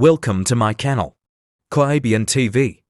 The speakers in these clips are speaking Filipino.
Welcome to my channel. Kaibian TV.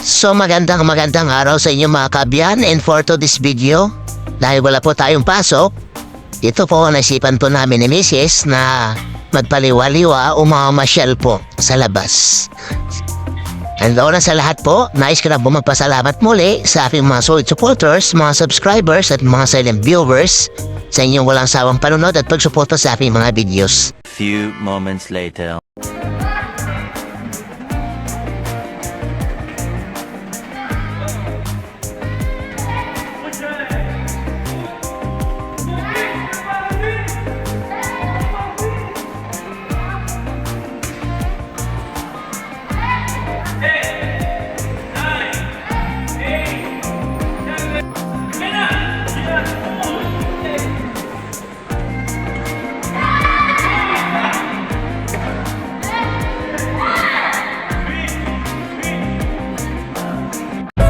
So magandang magandang araw sa inyo mga kabyan and for to this video, dahil wala po tayong pasok, ito po naisipan po namin ni Mrs. na magpaliwaliwa o mamamasyal po sa labas. And una sa lahat po, nais ko na po magpasalamat muli sa aking mga solid supporters, mga subscribers at mga silent viewers sa inyong walang sawang panunod at pagsuporta sa aking mga videos. Few moments later.